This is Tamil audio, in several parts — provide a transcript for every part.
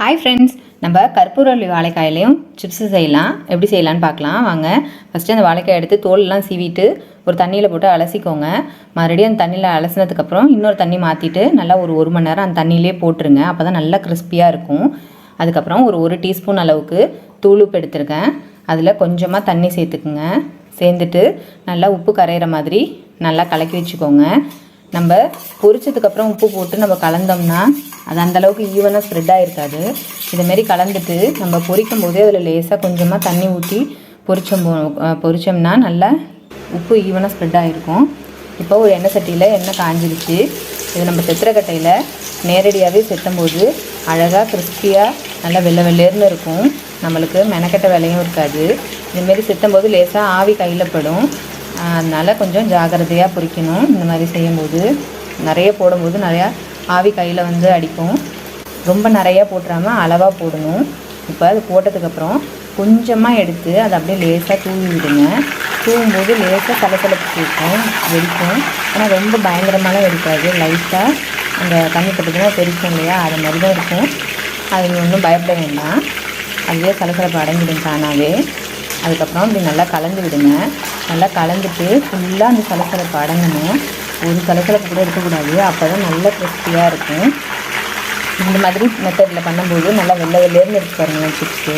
ஹாய் ஃப்ரெண்ட்ஸ் நம்ம கற்பூரவள்ளி வாழைக்காயிலையும் சிப்ஸு செய்யலாம். எப்படி செய்யலான்னு பார்க்கலாம். வாங்க. ஃபஸ்ட்டு அந்த வாழைக்காய் எடுத்து தோலெல்லாம் சீவிட்டு ஒரு தண்ணியில் போட்டு அலசிக்கோங்க. மறுபடியும் அந்த தண்ணியில் அலசினதுக்கப்புறம் இன்னொரு தண்ணி மாற்றிட்டு நல்லா ஒரு ஒரு மணி நேரம் அந்த தண்ணியிலே போட்டுருங்க. அப்போ தான் நல்லா கிறிஸ்பியாக இருக்கும். அதுக்கப்புறம் ஒரு ஒரு டீஸ்பூன் அளவுக்கு தூளுப்பு எடுத்திருக்கேன். அதில் கொஞ்சமாக தண்ணி சேர்த்துக்குங்க. சேர்ந்துட்டு நல்லா உப்பு கரையிற மாதிரி நல்லா கலக்கி வச்சுக்கோங்க. நம்ம பொரிச்சதுக்கப்புறம் உப்பு போட்டு நம்ம கலந்தோம்னா அது அந்தளவுக்கு ஈவனாக ஸ்ப்ரெட் ஆகிருக்காது இதுமாரி கலந்துட்டு நம்ம பொரிக்கும் போதே அதில் லேசாக கொஞ்சமாக தண்ணி ஊற்றி பொரிச்சோம் பொரிச்சோம்னா நல்லா உப்பு ஈவனாக ஸ்ப்ரெட் ஆகிருக்கும் இப்போ ஒரு எண்ணெய் சட்டியில் எண்ணெய் காஞ்சிருச்சு. இது நம்ம செத்திரக்கட்டையில் நேரடியாகவே செத்தும்போது அழகாக கிறிஸ்பியாக நல்லா வெள்ளை வெள்ளேர்னு இருக்கும். நம்மளுக்கு மெனக்கெட்ட வேலையும் இருக்காது. இதுமாரி செத்தும்போது லேசாக ஆவி கையில் படும். அதனால் கொஞ்சம் ஜாக்கிரதையாக பொறிக்கணும். இந்த மாதிரி செய்யும்போது நிறைய போடும்போது நிறையா ஆவி கையில் வந்து அடிக்கும். ரொம்ப நிறையா போட்டுறாமல் அளவாக போடணும். இப்போ அது போட்டதுக்கப்புறம் கொஞ்சமாக எடுத்து அதை அப்படியே லேசாக தூவி விடுங்க. தூவும்போது லேசாக சலசலப்பு கேட்கும் வெடிக்கும். ஆனால் ரொம்ப பயங்கரமாலாம் வெடிக்காது லைட்டாக அந்த தண்ணி பட்டதுன்னா தெரிக்கும் இல்லையா? அது மாதிரி தான் இருக்கும். அது ஒன்றும் பயப்பட வேண்டாம். அதுவே சலசலப்பு அடங்கிடும் தானாகவே அதுக்கப்புறம் இப்படி நல்லா கலந்து விடுங்க. நல்லா கலந்துட்டு ஃபுல்லாக அந்த சலசலப்பு அடங்கணும். ஒரு சலசலப்பு கூட இருக்கக்கூடாது. அப்போ தான் நல்லா கிறிஸ்பியாக இருக்கும். இந்த மாதிரி மெத்தடில் பண்ணும்போது நல்லா வெள்ளை வெள்ளையர்னு இருக்கு பாருங்களேன் சிப்ஸு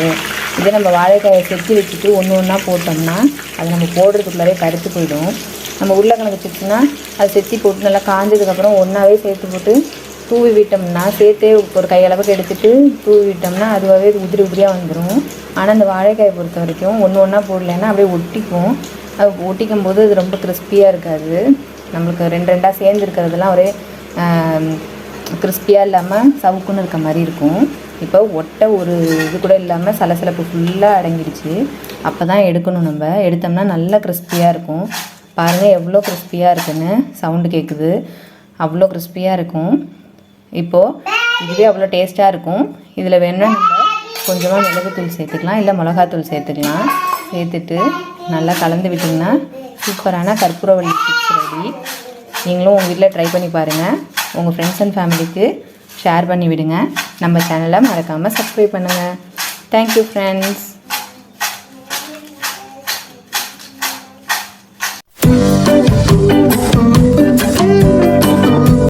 இதே நம்ம வாழைக்காயை செத்தி வச்சுட்டு ஒன்று ஒன்றா போட்டோம்னா அது நம்ம போடுறதுக்குள்ளாரே கருத்து போயிடும். நம்ம உருளைக்கிழங்கு சிப்ஸ்னால் அது செத்தி போட்டு நல்லா காஞ்சதுக்கப்புறம் ஒன்றாவே சேர்த்து போட்டு தூவி விட்டோம்னா சேர்த்தே ஒரு கையளவுக்கு எடுத்துட்டு தூவி விட்டோம்னா அதுவாகவே உதிரி உதிரியாக வந்துடும் ஆனால் இந்த வாழைக்காயை பொறுத்த வரைக்கும் ஒன்று ஒன்றா போடலைன்னா அப்படியே ஒட்டிக்கும். அது ஒட்டிக்கும் போது அது ரொம்ப கிறிஸ்பியாக இருக்காது. நம்மளுக்கு ரெண்டு ரெண்டாக சேர்ந்து இருக்கிறதுலாம் ஒரே கிறிஸ்பியாக இல்லாமல் சவுக்குன்னு இருக்க மாதிரி இருக்கும். இப்போ ஒட்டை ஒரு இது கூட இல்லாமல் சலசலப்பு ஃபுல்லாக அடங்கிடுச்சு அப்போ தான் எடுக்கணும் நம்ம. எடுத்தோம்னா நல்லா கிறிஸ்பியாக இருக்கும். பாருங்கள் எவ்வளோ கிறிஸ்பியாக இருக்குன்னு சவுண்டு கேட்குது அவ்வளோ கிறிஸ்பியாக இருக்கும். இப்போது இதுவே அவ்வளோ டேஸ்ட்டாக இருக்கும். இதில் வேணா நம்ம கொஞ்சமாக மிளகுத்தூள் சேர்த்துக்கலாம். இல்லை மிளகாத்தூள் சேர்த்துக்கலாம். சேர்த்துட்டு நல்லா கலந்து விட்டிங்கன்னா சூப்பரான கற்பூரவள்ளி சிப்ஸ் ரெடி நீங்களும் உங்கள் வீட்டில் ட்ரை பண்ணி பாருங்கள் உங்கள் ஃப்ரெண்ட்ஸ் அண்ட் ஃபேமிலிக்கு ஷேர் பண்ணி விடுங்க. நம்ம சேனலை மறக்காமல் சப்ஸ்கிரைப் பண்ணுங்கள் தேங்க்யூ ஃப்ரெண்ட்ஸ்